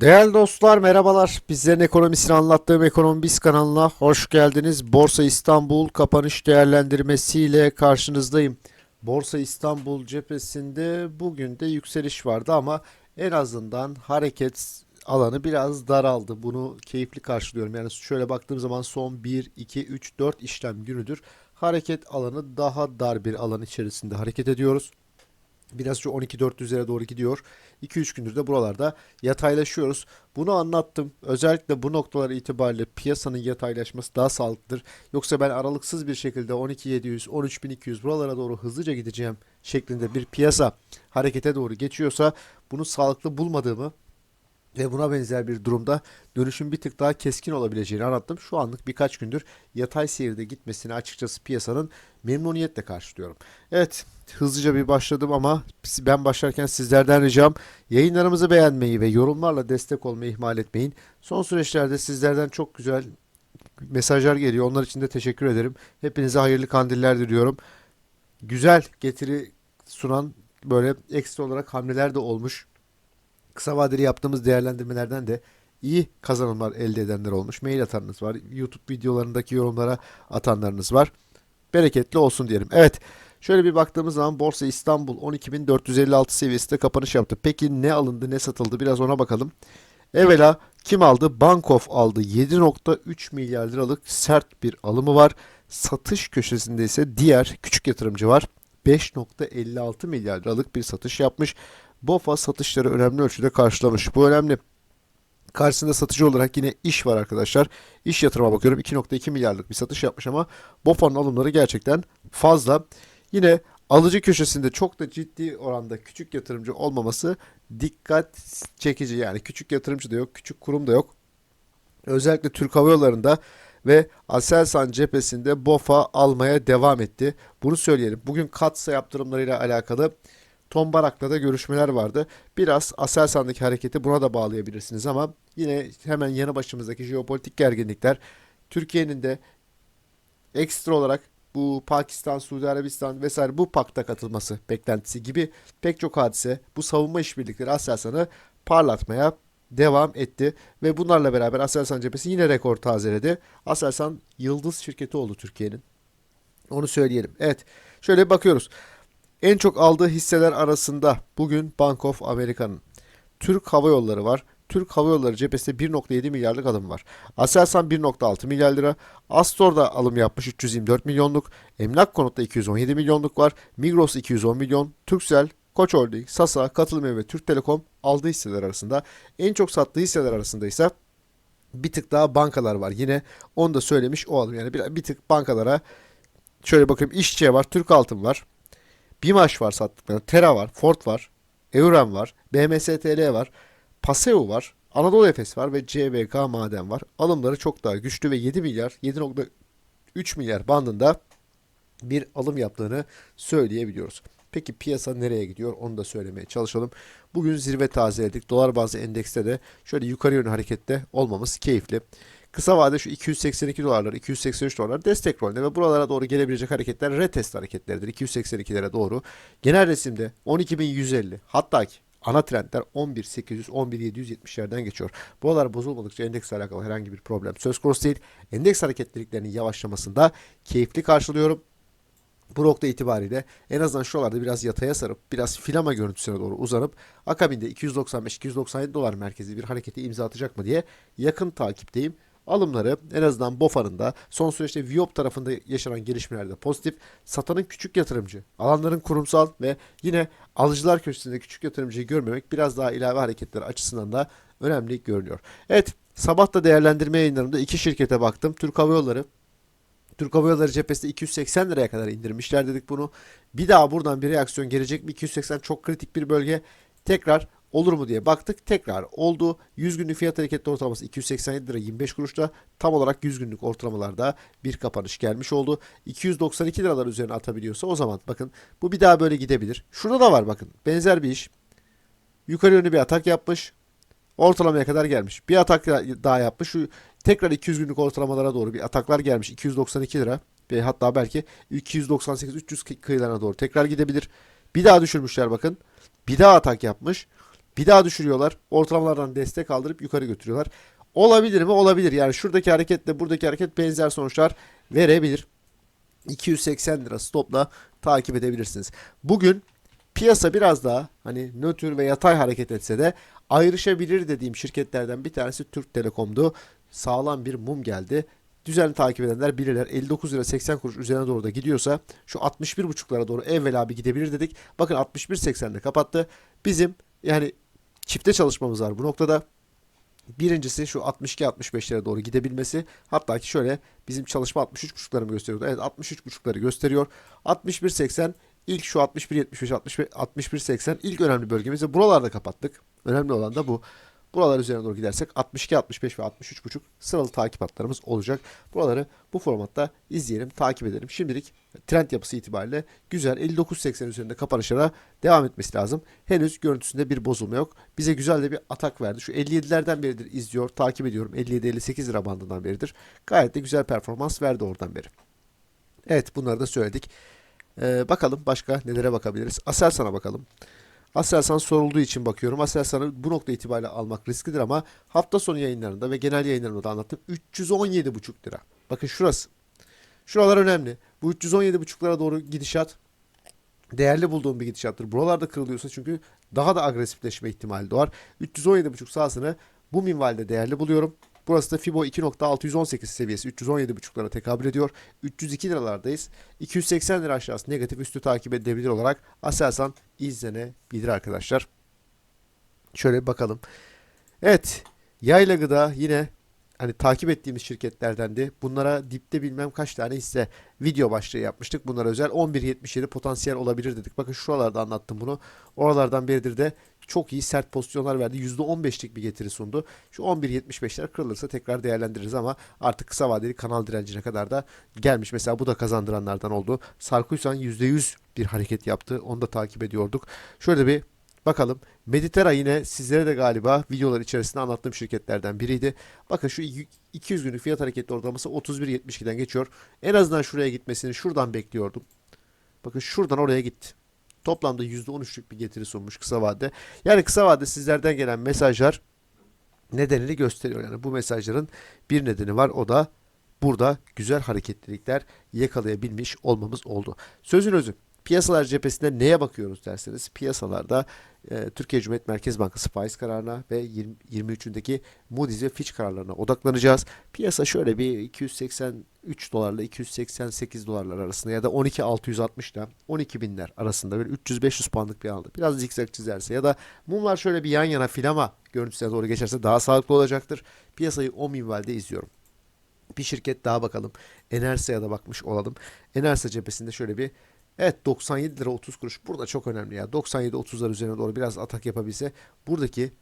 Değerli dostlar merhabalar. Bizlerin ekonomisini anlattığım Ekonomi Biz kanalına hoş geldiniz. Borsa İstanbul kapanış değerlendirmesiyle karşınızdayım. Borsa İstanbul cephesinde bugün de yükseliş vardı ama en azından hareket alanı biraz daraldı. Bunu keyifli karşılıyorum. Yani şöyle baktığım zaman son 1, 2, 3, 4 işlem günüdür. Hareket alanı daha dar bir alan içerisinde hareket ediyoruz. Biraz şu 12.400'lere doğru gidiyor. 2-3 gündür de buralarda yataylaşıyoruz. Bunu anlattım. Özellikle bu noktalar itibariyle piyasanın yataylaşması daha sağlıklıdır. Yoksa ben aralıksız bir şekilde 12.700, 13.200 buralara doğru hızlıca gideceğim şeklinde bir piyasa harekete doğru geçiyorsa bunu sağlıklı bulmadığımı ve buna benzer bir durumda dönüşün bir tık daha keskin olabileceğini anlattım. Şu anlık birkaç gündür yatay seyirde gitmesini açıkçası piyasanın memnuniyetle karşılıyorum. Evet hızlıca bir başladım ama ben başlarken sizlerden ricam yayınlarımızı beğenmeyi ve yorumlarla destek olmayı ihmal etmeyin. Son süreçlerde sizlerden çok güzel mesajlar geliyor. Onlar için de teşekkür ederim. Hepinize hayırlı kandiller diliyorum. Güzel getiri sunan böyle ekstra olarak hamleler de olmuş kısa vadeli yaptığımız değerlendirmelerden de iyi kazanımlar elde edenler olmuş. Mail atanınız var. YouTube videolarındaki yorumlara atanlarınız var. Bereketli olsun diyelim. Evet. Şöyle bir baktığımız zaman Borsa İstanbul 12.456 seviyesinde kapanış yaptı. Peki ne alındı ne satıldı biraz ona bakalım. Evvela kim aldı? Bankof aldı. 7.3 milyar liralık sert bir alımı var. Satış köşesinde ise diğer küçük yatırımcı var. 5.56 milyar liralık bir satış yapmış. BOFA satışları önemli ölçüde karşılamış. Bu önemli. Karşısında satıcı olarak yine iş var arkadaşlar. İş yatırıma bakıyorum. 2.2 milyarlık bir satış yapmış ama BOFA'nın alımları gerçekten fazla. Yine alıcı köşesinde çok da ciddi oranda küçük yatırımcı olmaması dikkat çekici. Yani küçük yatırımcı da yok, küçük kurum da yok. Özellikle Türk Hava Yolları'nda ve Aselsan cephesinde BOFA almaya devam etti. Bunu söyleyelim. Bugün katsa yaptırımlarıyla alakalı Tom Barak'la da görüşmeler vardı. Biraz Aselsan'daki hareketi buna da bağlayabilirsiniz ama yine hemen yanı başımızdaki jeopolitik gerginlikler Türkiye'nin de ekstra olarak bu Pakistan, Suudi Arabistan vesaire bu pakta katılması beklentisi gibi pek çok hadise bu savunma işbirlikleri Aselsan'ı parlatmaya devam etti ve bunlarla beraber Aselsan cephesi yine rekor tazeledi. Aselsan yıldız şirketi oldu Türkiye'nin. Onu söyleyelim. Evet. Şöyle bakıyoruz. En çok aldığı hisseler arasında bugün Bank of America'nın Türk Hava Yolları var. Türk Hava Yolları cephesinde 1.7 milyarlık alım var. Aselsan 1.6 milyar lira. Astor'da alım yapmış 324 milyonluk. Emlak Konut'ta 217 milyonluk var. Migros 210 milyon. Turkcell, Koç Holding, Sasa, Katılım ve Türk Telekom aldığı hisseler arasında. En çok sattığı hisseler arasında ise bir tık daha bankalar var. Yine onu da söylemiş o alım. Yani bir, bir tık bankalara şöyle bakayım İşçiye var, Türk Altın var. Bimaş var sattıkları. Tera var. Ford var. Evren var. BMSTL var. Paseo var. Anadolu Efes var ve CBK Maden var. Alımları çok daha güçlü ve 7 milyar 7.3 milyar bandında bir alım yaptığını söyleyebiliyoruz. Peki piyasa nereye gidiyor onu da söylemeye çalışalım. Bugün zirve tazeledik. Dolar bazı endekste de şöyle yukarı yönlü harekette olmamız keyifli. Kısa vade şu 282 dolarlar, 283 dolarlar destek rolünde ve buralara doğru gelebilecek hareketler retest hareketleridir. 282'lere doğru. Genel resimde 12.150 hatta ki ana trendler 11.800, 11.770'lerden geçiyor. Buralar bozulmadıkça endeksle alakalı herhangi bir problem söz konusu değil. Endeks hareketliliklerinin yavaşlamasında keyifli karşılıyorum. Bu nokta itibariyle en azından şuralarda biraz yataya sarıp biraz filama görüntüsüne doğru uzanıp akabinde 295-297 dolar merkezi bir hareketi imza atacak mı diye yakın takipteyim. Alımları en azından BOFA'nın da son süreçte Viop tarafında yaşanan gelişmelerde pozitif. Satanın küçük yatırımcı, alanların kurumsal ve yine alıcılar köşesinde küçük yatırımcıyı görmemek biraz daha ilave hareketler açısından da önemli görünüyor. Evet sabah da değerlendirme yayınlarında iki şirkete baktım. Türk Hava Yolları Türk Hava Yolları cephesinde 280 liraya kadar indirmişler dedik bunu. Bir daha buradan bir reaksiyon gelecek mi? 280 çok kritik bir bölge. Tekrar olur mu diye baktık. Tekrar oldu. 100 günlük fiyat hareketli ortalaması 287 lira 25 kuruşta. Tam olarak 100 günlük ortalamalarda bir kapanış gelmiş oldu. 292 liralar üzerine atabiliyorsa o zaman bakın bu bir daha böyle gidebilir. Şurada da var bakın benzer bir iş. Yukarı yönlü bir atak yapmış. Ortalamaya kadar gelmiş. Bir atak daha yapmış. Şu tekrar 200 günlük ortalamalara doğru bir ataklar gelmiş. 292 lira ve hatta belki 298-300 kıyılarına doğru tekrar gidebilir. Bir daha düşürmüşler bakın. Bir daha atak yapmış. Bir daha düşürüyorlar. Ortalamalardan destek aldırıp yukarı götürüyorlar. Olabilir mi? Olabilir. Yani şuradaki hareketle buradaki hareket benzer sonuçlar verebilir. 280 lira stopla takip edebilirsiniz. Bugün piyasa biraz daha hani nötr ve yatay hareket etse de ayrışabilir dediğim şirketlerden bir tanesi Türk Telekom'du. Sağlam bir mum geldi. Düzenli takip edenler bilirler. 59 lira 80 kuruş üzerine doğru da gidiyorsa şu 61,5'lara doğru evvela bir gidebilir dedik. Bakın 61.80'de kapattı. Bizim yani çifte çalışmamız var bu noktada. Birincisi şu 62-65'lere doğru gidebilmesi. Hatta ki şöyle bizim çalışma 63.5'ları mı gösteriyordu? Evet 63.5'ları gösteriyor. 61.80 ilk şu 61.75 61.80 ilk önemli bölgemiz ve buralarda kapattık. Önemli olan da bu. Buralar üzerine doğru gidersek 62, 65 ve 63.5 sıralı takip hatlarımız olacak. Buraları bu formatta izleyelim, takip edelim. Şimdilik trend yapısı itibariyle güzel 59.80 üzerinde kapanışlara devam etmesi lazım. Henüz görüntüsünde bir bozulma yok. Bize güzel de bir atak verdi. Şu 57'lerden beridir izliyor, takip ediyorum. 57-58 lira bandından beridir. Gayet de güzel performans verdi oradan beri. Evet bunları da söyledik. Ee, bakalım başka nelere bakabiliriz. Aselsan'a bakalım. Aselsan sorulduğu için bakıyorum. Aselsan'ı bu nokta itibariyle almak risklidir ama hafta sonu yayınlarında ve genel yayınlarında da anlattım. 317,5 lira. Bakın şurası. Şuralar önemli. Bu 317,5'lara doğru gidişat değerli bulduğum bir gidişattır. Buralarda kırılıyorsa çünkü daha da agresifleşme ihtimali doğar. 317,5 sahasını bu minvalde değerli buluyorum. Burası da Fibo 2.618 seviyesi 317.5'lara tekabül ediyor. 302 liralardayız. 280 lira aşağısı negatif üstü takip edebilir olarak Aselsan izlenebilir arkadaşlar. Şöyle bir bakalım. Evet. Yayla Gıda yine hani takip ettiğimiz şirketlerdendi. Bunlara dipte bilmem kaç tane hisse video başlığı yapmıştık. Bunlara özel 11.77 potansiyel olabilir dedik. Bakın şuralarda anlattım bunu. Oralardan beridir de çok iyi sert pozisyonlar verdi. %15'lik bir getiri sundu. Şu 11.75'ler kırılırsa tekrar değerlendiririz ama artık kısa vadeli kanal direncine kadar da gelmiş. Mesela bu da kazandıranlardan oldu. Sarkuysan %100 bir hareket yaptı. Onu da takip ediyorduk. Şöyle bir Bakalım. Meditera yine sizlere de galiba videolar içerisinde anlattığım şirketlerden biriydi. Bakın şu 200 günlük fiyat hareketli ortalaması 31.72'den geçiyor. En azından şuraya gitmesini şuradan bekliyordum. Bakın şuradan oraya gitti. Toplamda %13'lük bir getiri sunmuş kısa vadede. Yani kısa vadede sizlerden gelen mesajlar nedenini gösteriyor. Yani bu mesajların bir nedeni var. O da burada güzel hareketlilikler yakalayabilmiş olmamız oldu. Sözün özü. Piyasalar cephesinde neye bakıyoruz derseniz piyasalarda e, Türkiye Cumhuriyet Merkez Bankası faiz kararına ve 20, 23'ündeki Moody's ve Fitch kararlarına odaklanacağız. Piyasa şöyle bir 283 dolarla 288 dolarlar arasında ya da 12.660 ile 12 binler arasında böyle 300-500 puanlık bir aldı. Biraz zikzak çizerse ya da mumlar şöyle bir yan yana filama görüntüsüne doğru geçerse daha sağlıklı olacaktır. Piyasayı o minvalde izliyorum. Bir şirket daha bakalım. Enersa'ya da bakmış olalım. Enersa cephesinde şöyle bir Evet 97 lira 30 kuruş burada çok önemli ya. 97-30'lar üzerine doğru biraz atak yapabilse buradaki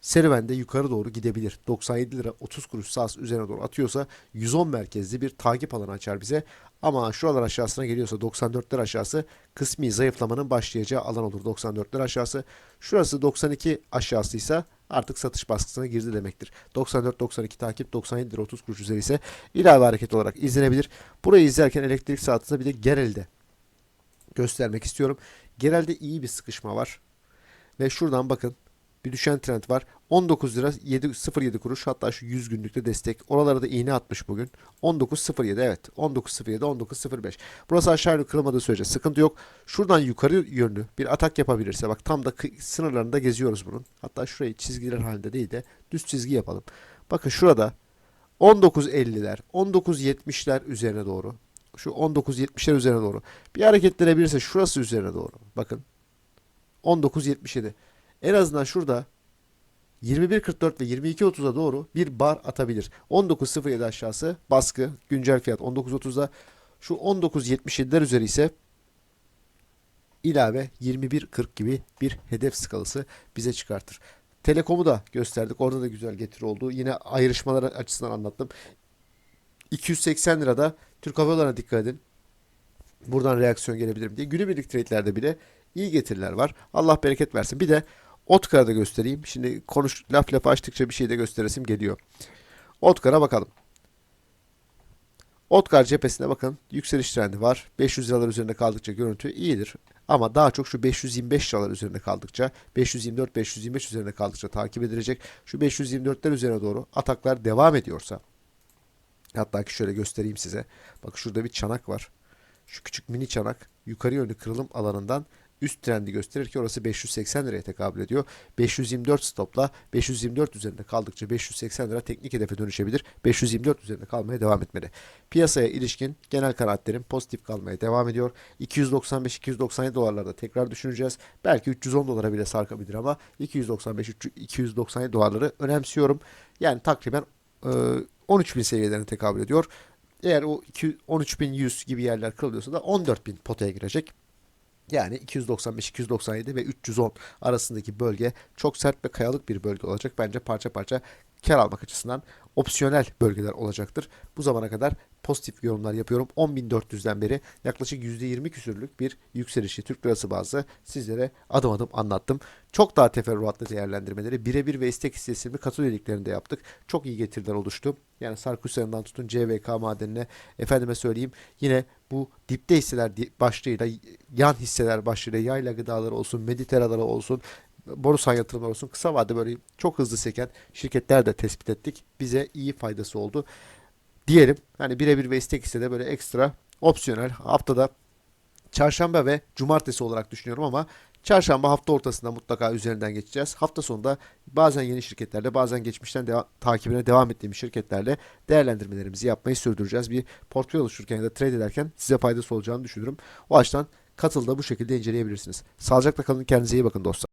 serüvende yukarı doğru gidebilir. 97 lira 30 kuruş sağ üzerine doğru atıyorsa 110 merkezli bir takip alanı açar bize. Ama şuralar aşağısına geliyorsa 94'ler aşağısı kısmi zayıflamanın başlayacağı alan olur. 94'ler aşağısı. Şurası 92 aşağısıysa artık satış baskısına girdi demektir. 94-92 takip 97 lira 30 kuruş üzeri ise ilave hareket olarak izlenebilir. Burayı izlerken elektrik saatinde bir de genelde göstermek istiyorum. Genelde iyi bir sıkışma var. Ve şuradan bakın bir düşen trend var. 19 lira 7.07 kuruş hatta şu 100 günlükte destek. Oralara da iğne atmış bugün. 19.07 evet. 19.07 19.05. Burası aşağı yukarı kırılmadığı sürece sıkıntı yok. Şuradan yukarı yönlü bir atak yapabilirse bak tam da sınırlarında geziyoruz bunun. Hatta şurayı çizgiler halinde değil de düz çizgi yapalım. Bakın şurada 19.50'ler 19.70'ler üzerine doğru şu 19.70'ler üzerine doğru. Bir hareketlenebilirse şurası üzerine doğru. Bakın. 19.77. En azından şurada 21.44 ve 22.30'a doğru bir bar atabilir. 19.07 aşağısı baskı. Güncel fiyat 19.30'da. Şu 19.77'ler üzeri ise ilave 21.40 gibi bir hedef skalası bize çıkartır. Telekom'u da gösterdik. Orada da güzel getiri oldu. Yine ayrışmalar açısından anlattım. 280 lirada Türk Hava Yolları'na dikkat edin. Buradan reaksiyon gelebilir diye. Günübirlik trade'lerde bile iyi getiriler var. Allah bereket versin. Bir de Otkar'da göstereyim. Şimdi konuş laf lafı açtıkça bir şey de gösteresim geliyor. Otkar'a bakalım. Otkar cephesine bakın. Yükseliş trendi var. 500 liralar üzerinde kaldıkça görüntü iyidir. Ama daha çok şu 525 liralar üzerinde kaldıkça 524 525 üzerinde kaldıkça takip edilecek. Şu 524'ler üzerine doğru ataklar devam ediyorsa hatta ki şöyle göstereyim size. Bak şurada bir çanak var. Şu küçük mini çanak yukarı yönlü kırılım alanından üst trendi gösterir ki orası 580 liraya tekabül ediyor. 524 stopla 524 üzerinde kaldıkça 580 lira teknik hedefe dönüşebilir. 524 üzerinde kalmaya devam etmeli. Piyasaya ilişkin genel kanaatlerim pozitif kalmaya devam ediyor. 295-297 dolarlarda tekrar düşüneceğiz. Belki 310 dolara bile sarkabilir ama 295-297 dolarları önemsiyorum. Yani takriben e, 13.000 seviyelerine tekabül ediyor. Eğer o 2 13.100 gibi yerler kırılıyorsa da 14.000 potaya girecek. Yani 295, 297 ve 310 arasındaki bölge çok sert ve kayalık bir bölge olacak. Bence parça parça kar almak açısından opsiyonel bölgeler olacaktır. Bu zamana kadar pozitif yorumlar yapıyorum. 10.400'den beri yaklaşık %20 küsürlük bir yükselişi Türk lirası bazlı sizlere adım adım anlattım. Çok daha teferruatlı değerlendirmeleri birebir ve istek hissesini katı üyeliklerinde yaptık. Çok iyi getiriler oluştu. Yani Sarkısyan'dan tutun CVK madenine efendime söyleyeyim yine bu dipte hisseler başlığıyla yan hisseler başlığıyla yayla gıdaları olsun, mediteraları olsun, borusan yatırımlar olsun kısa vadede böyle çok hızlı seken şirketler de tespit ettik. Bize iyi faydası oldu. Diyelim hani birebir ve istek hissede böyle ekstra opsiyonel haftada çarşamba ve cumartesi olarak düşünüyorum ama çarşamba hafta ortasında mutlaka üzerinden geçeceğiz. Hafta sonunda bazen yeni şirketlerle bazen geçmişten deva- takibine devam ettiğim şirketlerle değerlendirmelerimizi yapmayı sürdüreceğiz. Bir portföy oluştururken ya da trade ederken size faydası olacağını düşünüyorum. O açıdan katılda bu şekilde inceleyebilirsiniz. Sağlıcakla kalın kendinize iyi bakın dostlar.